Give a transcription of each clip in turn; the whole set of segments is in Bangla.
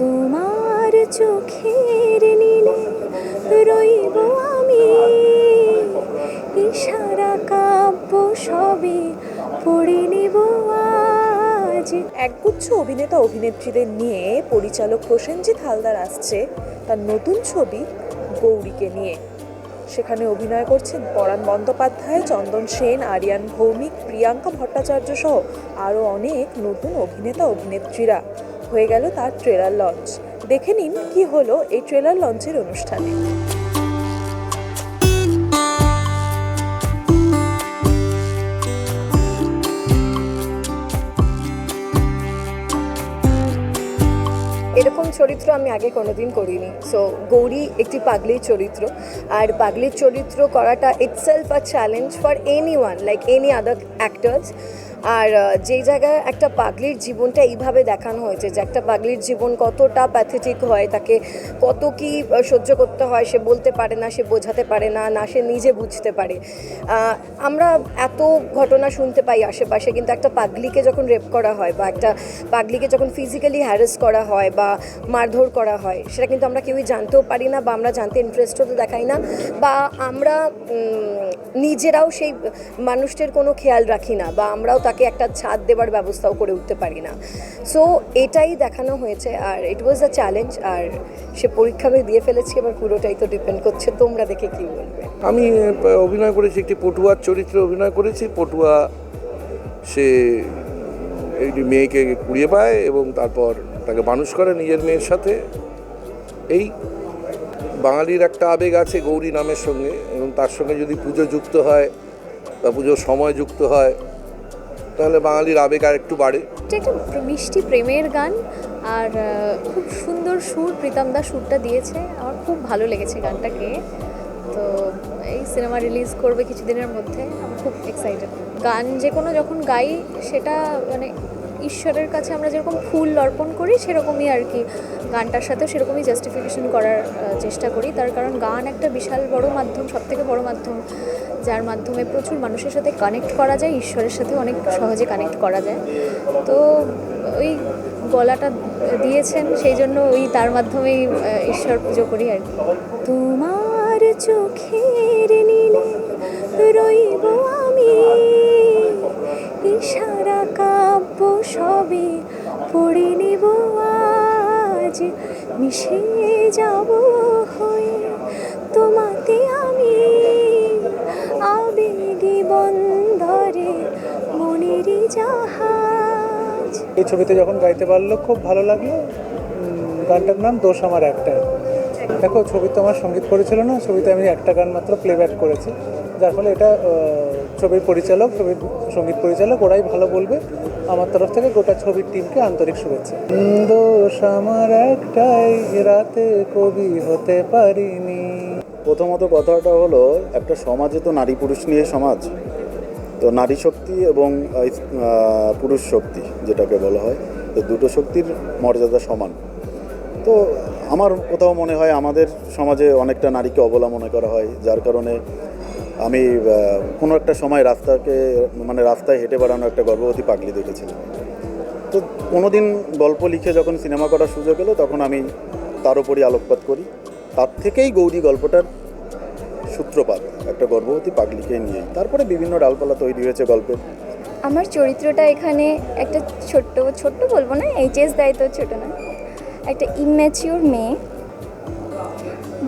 তোমার চোখের নীলে রইব আমি। ইশারা কাব্য সবে পড়ে নেব আজ। একগুচ্ছ অভিনেতা অভিনেত্রীদের নিয়ে পরিচালক প্রসেনজিৎ হালদার আসছে তার নতুন ছবি গৌরীকে নিয়ে। সেখানে অভিনয় করছেন পরাণ বন্দ্যোপাধ্যায়, চন্দন সেন, আরিয়ান ভৌমিক, প্রিয়াঙ্কা ভট্টাচার্য সহ আরও অনেক নতুন অভিনেতা অভিনেত্রীরা। হয়ে গেল তার ট্রেলার লঞ্চ দেখে নিন কি হলো এই ট্রেলার লঞ্চের অনুষ্ঠানে। এরকম চরিত্র আমি আগে কোনোদিন করিনি। সো গৌরী একটি পাগলির চরিত্র। আর পাগলির চরিত্র করাটা itself a challenge for anyone like any other actors আর যেই জায়গায় একটা পাগলির জীবনটা এইভাবে দেখানো হয়েছে যে একটা পাগলির জীবন কতটা প্যাথেটিক হয়, তাকে কত কি সহ্য করতে হয়, সে বলতে পারে না, সে বোঝাতে পারে না না সে নিজে বুঝতে পারে। আমরা এত ঘটনা শুনতে পাই আশেপাশে, কিন্তু একটা পাগলিকে যখন রেপ করা হয় বা একটা পাগলিকে যখন ফিজিক্যালি হ্যারাস করা হয় বা মারধর করা হয়, সেটা কিন্তু আমরা কেউই জানতেও পারি না বা আমরা জানতে ইন্টারেস্টও তো দেখাই না বা আমরা নিজেরাও সেই মানুষটির কোনো খেয়াল রাখি না বা আমরাও তাকে একটা ছাদ দেওয়ার ব্যবস্থাও করে উঠতে পারি না। সো এটাই দেখানো হয়েছে আর ইট ওয়াজ আ চ্যালেঞ্জ আর সে পরীক্ষা দিয়ে ফেলেছি, এবার পুরোটাই তো ডিপেন্ড করছে, তোমরা দেখে কী বলবে? আমি অভিনয় করেছি, একটি পটুয়ার চরিত্রে অভিনয় করেছি, পটুয়া সে একটি মেয়েকে কুড়িয়ে পায় এবং তারপর তাকে মানুষ করে নিজের মেয়ের সাথে। এই বাঙালির একটা আবেগ আছে গৌরী নামের সঙ্গে এবং তার সঙ্গে যদি পুজো যুক্ত হয় বা পুজোর সময় যুক্ত হয় তাহলে বাঙালির আবেগ আর একটু বাড়ে। একটা মিষ্টি প্রেমের গান, আর খুব সুন্দর সুর প্রীতম দা সুরটা দিয়েছে। আমার খুব ভালো লেগেছে গানটাকে। তো এই সিনেমা রিলিজ করবে কিছুদিনের মধ্যে, আমি খুব এক্সাইটেড গান যে কোনো যখন গাই, সেটা মানে ঈশ্বরের কাছে আমরা যেরকম ফুল অর্পণ করি, সেরকমই আর কি গানটার সাথেও সেরকমই জাস্টিফিকেশন করার চেষ্টা করি। তার কারণ গান একটা বিশাল বড় মাধ্যম সব থেকে বড় মাধ্যম, যার মাধ্যমে প্রচুর মানুষের সাথে কানেক্ট করা যায়, ঈশ্বরের সাথে অনেক সহজে কানেক্ট করা যায়। তো ওই গলাটা দিয়েছেন, সেই জন্য ওই তার মাধ্যমেই ঈশ্বর পুজো করি আর কি। তোমার চোখের পড়ে নেব আজ, মিশে যাব হয়ে। তোমাতে আমি আবেগে বন্দরে মনেরই জাহাজ। এই ছবিতে যখন গাইতে পারল, খুব ভালো লাগল। গানটার নাম দোষ আমার একটা। দেখো, ছবি তো আমার সংগীত করেছিল না, ছবিতে আমি একটা গান মাত্র প্লেব্যাক করেছি। যার ফলে এটা ছবির পরিচালক, ছবির সংগীত পরিচালক, ওরাই ভালো বলবে। আমার তরফ থেকে গোটা ছবির টিমকে আন্তরিক শুভেচ্ছা। একটাই, রাতে কবি হতে পারিনি। প্রথমত কথাটা হলো, একটা সমাজে তো নারী পুরুষ নিয়ে সমাজ। তো নারী শক্তি এবং পুরুষ শক্তি যেটাকে বলা হয়, তো দুটো শক্তির মর্যাদা সমান। তো আমার কোথাও মনে হয়, আমাদের সমাজে অনেকটা নারীকে অবলা মনে করা হয়, যার কারণে আমি কোনো একটা সময় রাস্তাকে মানে রাস্তায় হেঁটে বেড়ানো একটা গর্ভবতী পাগলি দেখেছিলাম। তো কোনো দিন গল্প লিখে যখন সিনেমা করার সুযোগ এলো, তখন আমি তার উপরই আলোকপাত করি। তার থেকেই গৌরী গল্পটার সূত্রপাত, একটা গর্ভবতী পাগলিকে নিয়ে। তারপরে বিভিন্ন ডালপালা তৈরি হয়েছে গল্পের। আমার চরিত্রটা এখানে একটা ছোট্ট ছোট্ট বলব না এইচএস দেয় তো ছোট না, একটা ইম্যাচিওর মেয়ে।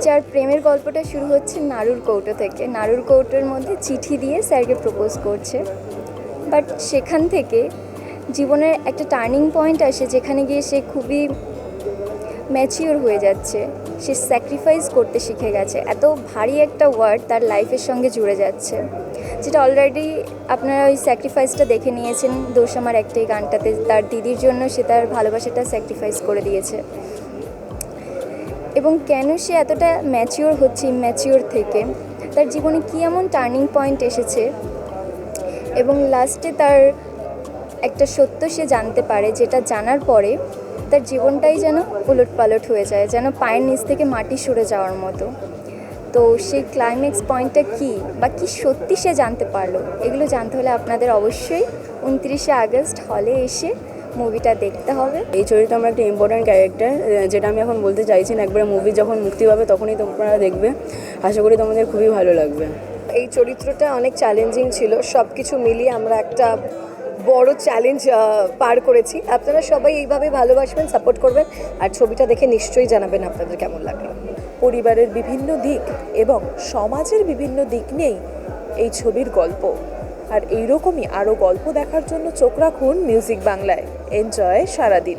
যার প্রেমের গল্পটা শুরু হচ্ছে নাড়ুর কৌটো থেকে। নাড়ুর কৌটোর মধ্যে চিঠি দিয়ে স্যারকে প্রপোজ করছে। বাট সেখান থেকে জীবনের একটা টার্নিং পয়েন্ট আসে যেখানে গিয়ে সে খুবই ম্যাচিওর হয়ে যাচ্ছে। সে স্যাক্রিফাইস করতে শিখে গেছে। এত ভারী একটা ওয়ার্ড তার লাইফের সঙ্গে জুড়ে যাচ্ছে। যেটা অলরেডি আপনারা ওই স্যাক্রিফাইসটা দেখে নিয়েছেন। দোষ আমার একটাই গানটাতে, তার দিদির জন্য সে তার ভালোবাসাটা স্যাক্রিফাইস করে দিয়েছে। এবং কেন সে এতটা ম্যাচিওর হচ্ছে ইম্যাচিওর থেকে? তার জীবনে কী এমন টার্নিং পয়েন্ট এসেছে? এবং লাস্টে তার একটা সত্য সে জানতে পারে, যেটা জানার পরে তার জীবনটাই যেন উলট পালট হয়ে যায়, যেন পায়ের নিচ থেকে মাটি সরে যাওয়ার মতো। তো সেই ক্লাইম্যাক্স পয়েন্টটা কী? বা কী সত্যি সে জানতে পারল? এগুলো জানতে হলে আপনাদের অবশ্যই উনত্রিশে আগস্ট হলে এসে মুভিটা দেখতে হবে। এই চরিত্র আমার একটা ইম্পর্ট্যান্ট ক্যারেক্টার যেটা আমি এখন বলতে চাইছি না, একবারে মুভি যখন মুক্তি পাবে তখনই তোমরা দেখবে। আশা করি তোমাদের খুবই ভালো লাগবে। এই চরিত্রটা অনেক চ্যালেঞ্জিং ছিল সব কিছু মিলিয়ে আমরা একটা বড় চ্যালেঞ্জ পার করেছি। আপনারা সবাই এইভাবে ভালোবাসবেন সাপোর্ট করবেন, আর ছবিটা দেখে নিশ্চয়ই জানাবেন আপনাদের কেমন লাগল। পরিবারের বিভিন্ন দিক এবং সমাজের বিভিন্ন দিক নিয়েই এই ছবির গল্প। আর এইরকমই আরও গল্প দেখার জন্য চোখ রাখুন মিউজিক বাংলায়। এনজয় সারাদিন।